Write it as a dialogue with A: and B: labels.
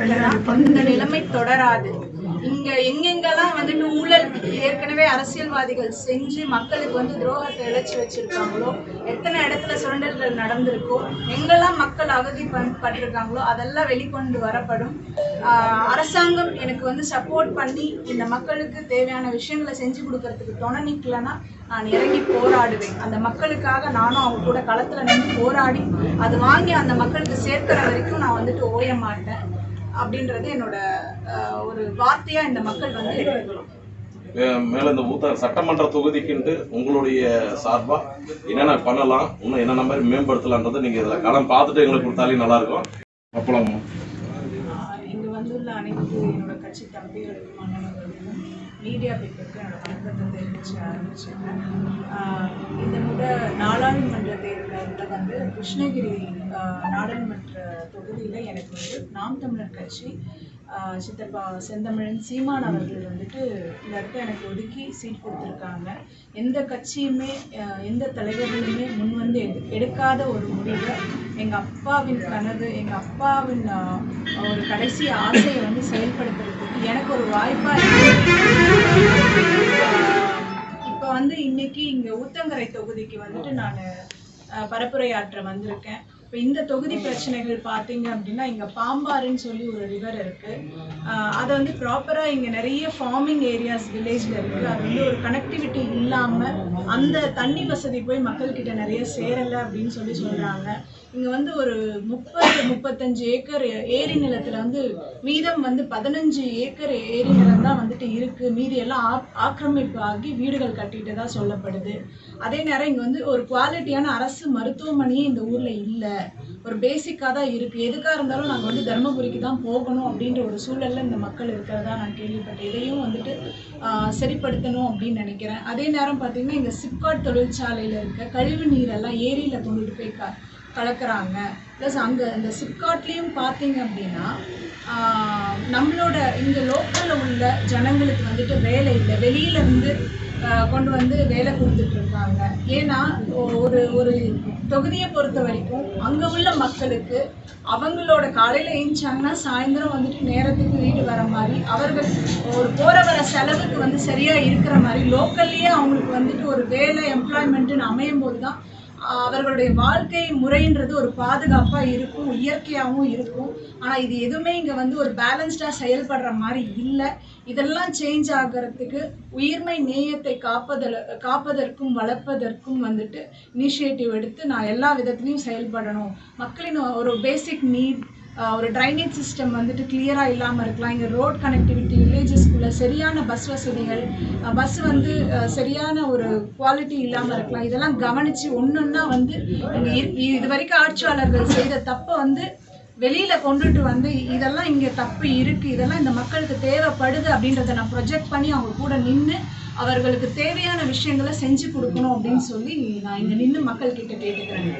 A: அந்த நிலைமை தொடராது. இங்க எங்கெங்கெல்லாம் வந்துட்டு ஊழல் ஏற்கனவே அரசியல்வாதிகள் செஞ்சு மக்களுக்கு வந்து துரோகத்தை இழைச்சி வச்சிருக்காங்களோ எத்தனை இடத்துல சுரண்டல்கள் நடந்திருக்கோ எங்கெல்லாம் மக்கள் அவதி பண்- பட்டிருக்காங்களோ அதெல்லாம் வெளிக்கொண்டு வரப்படும். அரசாங்கம் எனக்கு வந்து சப்போர்ட் பண்ணி இந்த மக்களுக்கு தேவையான விஷயங்களை செஞ்சு கொடுக்கறதுக்கு துணை நிக்கலைன்னா நான் இறங்கி போராடுவேன். அந்த மக்களுக்காக நானும் அவங்க கூட களத்துல நின்று போராடி அது வாங்கி அந்த மக்களுக்கு சேர்க்கிற வரைக்கும் நான் வந்துட்டு ஓய மாட்டேன். அப்படின்றது என்னோட ஒரு வார்த்தையா இந்த மக்கள் வந்து எடுத்துக்கணும்
B: மேல இந்த ஊத்தர் சட்டமன்ற தொகுதிக்குன்ட்டு உங்களுடைய சார்பா என்னென்ன பண்ணலாம் இன்னும் என்னென்ன மாதிரி மேம்படுத்தலான்றது நீங்க இதுல களம் பார்த்துட்டு எங்களுக்கு கொடுத்தாலே நல்லா இருக்கும் அப்பளம்.
A: இங்கு வந்துள்ள அனைத்து என்னோட கட்சி தம்பிகளுக்கும் மீடியா பீப்புளுக்கும் என்னோட வணக்கத்தை தெரிவிச்சு ஆரம்பிச்சிருக்கேன் இந்த முறை நாடாளுமன்ற தேர்தலில் வந்து கிருஷ்ணகிரி நாடாளுமன்ற தொகுதியில் எனக்கு வந்து நாம் தமிழர் கட்சி சித்தப்பா செந்தமிழன் சீமான் அவர்கள் வந்துட்டு இந்த இடத்த எனக்கு ஒதுக்கி சீட் கொடுத்துருக்காங்க. எந்த கட்சியுமே எந்த தலைவர்களுமே முன் வந்து எடு எடுக்காத ஒரு முடிவை. எங்கள் அப்பாவின் கனவு எங்கள் அப்பாவின் ஒரு கடைசி ஆசையை வந்து செயல்படுத்துறதுக்கு எனக்கு ஒரு வாய்ப்பாக இப்போ வந்து இன்னைக்கு இங்கே ஊத்தங்கரை தொகுதிக்கு வந்துட்டு நான் பரப்புரையாற்ற வந்திருக்கேன். இப்போ இந்த தொகுதி பிரச்சனைகள் பார்த்தீங்க அப்படின்னா இங்கே பாம்பாருன்னு சொல்லி ஒரு ரிவர் இருக்கு. ஆஹ் அதை வந்து ப்ராப்பராக இங்கே நிறைய ஃபார்மிங் ஏரியாஸ் வில்லேஜில் இருக்கு. அது வந்து ஒரு கனெக்டிவிட்டி இல்லாமல் அந்த தண்ணி வசதி போய் மக்கள்கிட்ட நிறைய சேரலை அப்படின்னு சொல்லி சொல்கிறாங்க இங்கே வந்து ஒரு முப்பது முப்பத்தஞ்சு ஏக்கர் ஏரி நிலத்தில் வந்து மீதம் வந்து பதினஞ்சு ஏக்கர் ஏரி நிலம் தான் வந்துட்டு இருக்கு. மீதி எல்லாம் ஆக்- ஆக்கிரமிப்பு ஆகி வீடுகள் கட்டிட்டு தான் சொல்லப்படுது. அதே நேரம் இங்கே வந்து ஒரு குவாலிட்டியான அரசு மருத்துவமனையே இந்த ஊரில் இல்லை. ஒரு பேசிக்காக தான் இருக்குது எதுக்காக இருந்தாலும் நாங்கள் வந்து தருமபுரிக்கு தான் போகணும் அப்படின்ற ஒரு சூழல்ல இந்த மக்கள் இருக்கிறதா நான் கேள்விப்பட்டேன். இதையும் வந்துட்டு ஆஹ், சரிப்படுத்தணும் அப்படின்னு நினைக்கிறேன். அதே நேரம் பார்த்தீங்கன்னா இங்கே சிப்காட் தொழிற்சாலையில் இருக்க கழிவு நீரெல்லாம் ஏரியில் கொண்டுட்டு போய் க கலக்கிறாங்க. ப்ளஸ் அங்கே இந்த சிப்காட்லேயும் பார்த்தீங்க அப்படின்னா நம்மளோட இங்கே லோக்கலில் உள்ள ஜனங்களுக்கு வந்துட்டு வேலை இல்லை. வெளியிலேருந்து கொண்டு வந்து வேலை கொடுத்துட்டு இருக்காங்க. ஏன்னா ஒரு ஒரு தொகுதியை பொறுத்த வரைக்கும் அங்கே உள்ள மக்களுக்கு அவங்களோட காலையில் எழுந்தாங்கன்னா சாயந்தரம் வந்துட்டு நேரத்துக்கு வீடு வர மாதிரி அவர்கள் ஒரு போகிற வர செலவுக்கு வந்து சரியாக இருக்கிற மாதிரி லோக்கல்லையே அவங்களுக்கு வந்துட்டு ஒரு வேலை எம்ப்ளாய்மெண்ட்டுன்னு அமையும் போது தான் அவர்களுடைய வாழ்க்கை முறைன்றது ஒரு பாதுகாப்பாக இருக்கும் இயற்கையாகவும் இருக்கும். ஆனால் இது எதுவுமே இங்கே வந்து ஒரு பேலன்ஸ்டாக செயல்படுற மாதிரி இல்லை. இதெல்லாம் சேஞ்ச் ஆகிறதுக்கு உயிர்மை நேயத்தை காப்பதில் காப்பதற்கும் வளர்ப்பதற்கும் வந்துட்டு இனிஷியேட்டிவ் எடுத்து நான் எல்லா விதத்துலையும் செயல்படணும். மக்களின் ஒரு பேசிக் நீட் ஒரு ட்ரைனேஜ் சிஸ்டம் வந்துட்டு கிளியராக இல்லாமல் இருக்கலாம். இங்கே ரோட் கனெக்டிவிட்டி வில்லேஜஸ்குள்ளே சரியான பஸ் வசதிகள் பஸ் வந்து சரியான ஒரு குவாலிட்டி இல்லாமல் இருக்கலாம். இதெல்லாம் கவனித்து ஒன்றுன்னா வந்து இங்கே இது வரைக்கும் ஆட்சியாளர்கள் செய்த தப்பை வந்து வெளியில் கொண்டுட்டு வந்து இதெல்லாம் இங்கே தப்பு இருக்குது இதெல்லாம் இந்த மக்களுக்கு தேவைப்படுது அப்படின்றத நான் ப்ரொஜெக்ட் பண்ணி அவங்க கூட நின்று அவர்களுக்கு தேவையான விஷயங்களை செஞ்சு கொடுக்கணும் அப்படின்னு சொல்லி நான் இங்கே நின்று மக்கள்கிட்ட கேட்டுக்கிறேன்.